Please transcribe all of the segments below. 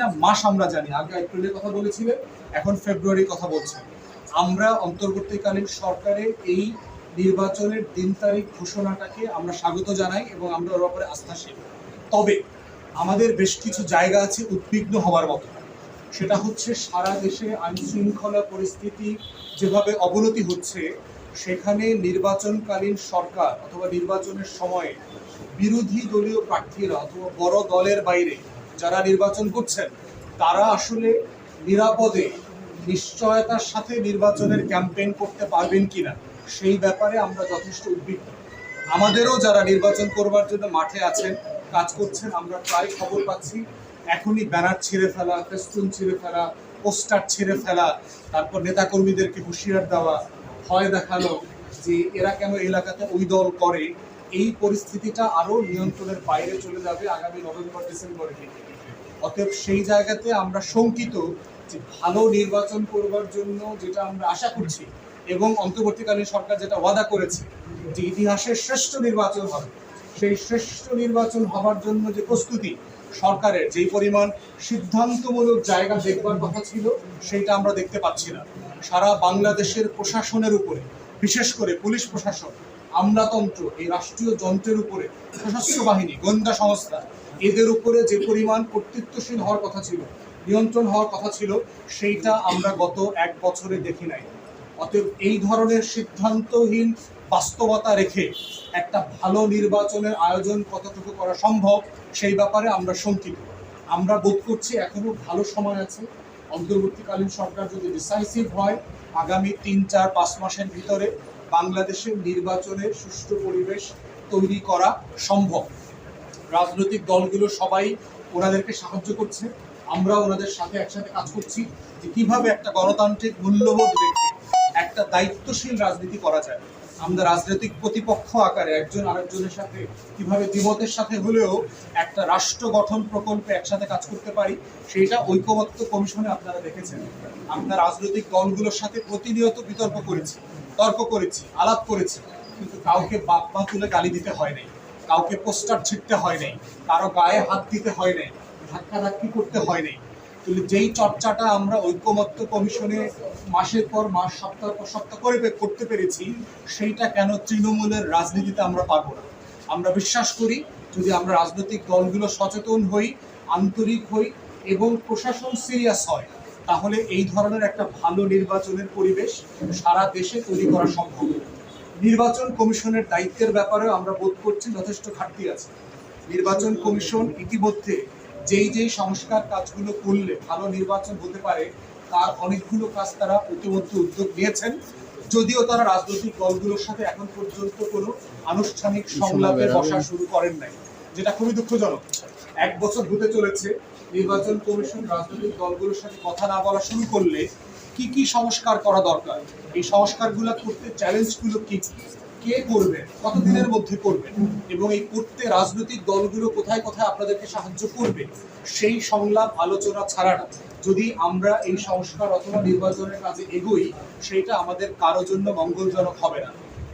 না মাস আমরা জানি, আগে এপ্রিলের কথা এখন কথা বলছেন আমরা অন্তর্বর্তীকালীন এই নির্বাচনের দিন তারিখ ঘোষণাটাকে আমরা স্বাগত জানাই এবং আমরা ওর ব্যাপারে আস্থাশীল। তবে আমাদের বেশ কিছু জায়গা আছে উদ্বিগ্ন হওয়ার মতো। সেটা হচ্ছে সারা দেশে আইন শৃঙ্খলা পরিস্থিতি যেভাবে অবনতি হচ্ছে, সেখানে নির্বাচনকালীন সরকার অথবা নির্বাচনের সময়ে বিরোধী দলীয় প্রার্থীরা অথবা বড় দলের বাইরে যারা নির্বাচন করছেন, তারা আসলে নিরাপদে, নিশ্চয়তার সাথে নির্বাচনের ক্যাম্পেইন করতে পারবেন কিনা, সেই ব্যাপারে আমরা যথেষ্ট উদ্বিগ্ন। আমাদেরও যারা নির্বাচন করবার জন্য মাঠে আছেন, কাজ করছেন, আমরা প্রায় খবর পাচ্ছি, এখনই ব্যানার ছিঁড়ে ফেলা, ফেস্টুন ছিঁড়ে ফেলা, পোস্টার ছিঁড়ে ফেলা, তারপর নেতাকর্মীদেরকে হুঁশিয়ার দেওয়া, ভয় দেখানো যে এরা কেন এলাকাতে ওই দল করে এই পরিস্থিতিটা আরও নিয়ন্ত্রণের বাইরে চলে যাবে আগামী নভেম্বর, ডিসেম্বরের অতএব সেই জায়গাতে আমরা শঙ্কিত যে ভালো নির্বাচন করবার জন্য যেটা আমরা আশা করছি এবং অন্তর্বর্তীকালীন সরকার যেটা ওয়াদা করেছে যে ইতিহাসের শ্রেষ্ঠ নির্বাচন হবে, সেই শ্রেষ্ঠ নির্বাচন হবার জন্য যে প্রস্তুতি সরকারের, যেই পরিমাণ সিদ্ধান্তমূলক জায়গা দেখবার কথা ছিল, সেইটা আমরা দেখতে পাচ্ছি না। সারা বাংলাদেশের প্রশাসনের উপরে, বিশেষ করে পুলিশ প্রশাসন আমলাতন্ত্র, এই রাষ্ট্রীয় যন্ত্রের উপরে সশস্ত্র বাহিনী, গোয়েন্দা সংস্থা, এদের উপরে যে পরিমাণ কর্তৃত্বশীল হওয়ার কথা ছিল, নিয়ন্ত্রণ হওয়ার কথা ছিল, সেইটা আমরা গত এক বছরে দেখি নাই। অতএব এই ধরনের সিদ্ধান্তহীন বাস্তবতা রেখে একটা ভালো নির্বাচনের আয়োজন কতটুকু করা সম্ভব, সেই ব্যাপারে আমরা শঙ্কিত। আমরা বোধ করছি এখনও ভালো সময় আছে। অন্তর্বর্তীকালীন সরকার যদি ডিসাইসিভ হয়, আগামী তিন, চার, পাঁচ মাসের ভিতরে বাংলাদেশের নির্বাচনের সুষ্ঠু পরিবেশ তৈরি করা সম্ভব। রাজনৈতিক দলগুলো সবাই ওনাদেরকে সাহায্য করছে। আমরা ওনাদের সাথে একসাথে কাজ করছি যে কীভাবে একটা গণতান্ত্রিক মূল্যবোধ রেখে একটা দায়িত্বশীল রাজনীতি করা যায়। আমরা রাজনৈতিক প্রতিপক্ষ আকারে একজন আরেকজনের সাথে কীভাবে দ্বিমতের সাথে হলেও একটা রাষ্ট্র গঠন প্রকল্পে একসাথে কাজ করতে পারি, সেইটা ঐকমত্য কমিশনে আপনারা দেখেছেন। আমরা রাজনৈতিক দলগুলোর সাথে প্রতিনিয়ত বিতর্ক করেছি। তর্ক করেছি, আলাপ করেছি, কিন্তু কাউকে বাপ মা তুলে গালি দিতে হয় নাই, কাউকে পোস্টার ছিটতে হয় নাই, কারও গায়ে হাত দিতে হয় নাই, ধাক্কাধাক্কি করতে হয় নাই। কিন্তু যেই চর্চাটা আমরা ঐক্যমত্য কমিশনে মাসের পর মাস, সপ্তাহ পর সপ্তাহ করে করতে পেরেছি, সেইটা কেন তৃণমূলের রাজনীতিতে আমরা পারব না? আমরা বিশ্বাস করি, যদি আমরা রাজনৈতিক দলগুলো সচেতন হই, আন্তরিক হই এবং প্রশাসন সিরিয়াস হয় তাহলে এই ধরনের একটা ভালো নির্বাচনের পরিবেশ সারা দেশে তৈরি করা সম্ভব। নির্বাচন কমিশনের দায়িত্বের ব্যাপারেও আমরা বোধ করছি যথেষ্ট ঘাটতি আছে। নির্বাচন কমিশন ইতিমধ্যে যেই যেই সংস্কার কাজগুলো করলে ভালো নির্বাচন হতে পারে তার অনেকগুলো কাজ তারা ইতিমধ্যে উদ্যোগ নিয়েছেন। যদিও তারা রাজনৈতিক দলগুলোর সাথে এখন পর্যন্ত কোনো আনুষ্ঠানিক সংলাপে বসা শুরু করেন নাই যেটা খুবই দুঃখজনক। এক বছর হতে চলেছে নির্বাচন কমিশন, রাজনৈতিক দলগুলোর সাথে কথা না বলা শুরু করলে কি কি সংস্কার করা দরকার? এই সংস্কারগুলো করতে চ্যালেঞ্জগুলো কি? কি? করবে? কতদিনের মধ্যে করবে? এবং এই করতে রাজনৈতিক দলগুলো কোথায় কোথায় আপনাদেরকে সাহায্য করবে? সেই সংলাপ আলোচনা ছাড়াটা যদি আমরা এই সংস্কার অথবা নির্বাচনের কাজে এগোই সেটা আমাদের কারও জন্য মঙ্গলজনক হবে না।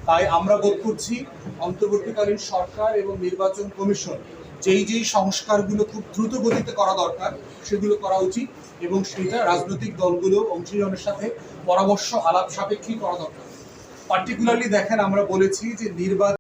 তাই আমরা বোধ করছি অন্তর্বর্তীকালীন সরকার এবং নির্বাচন কমিশন যেই যেই সংস্কারগুলো খুব দ্রুত গতিতে করা দরকার, সেগুলো করা উচিত এবং সেটা রাজনৈতিক দলগুলো অংশীজনের সাথে পরামর্শ আলাপ সাপেক্ষেই করা দরকার। পার্টিকুলারলি দেখেন আমরা বলেছি যে নির্বাচন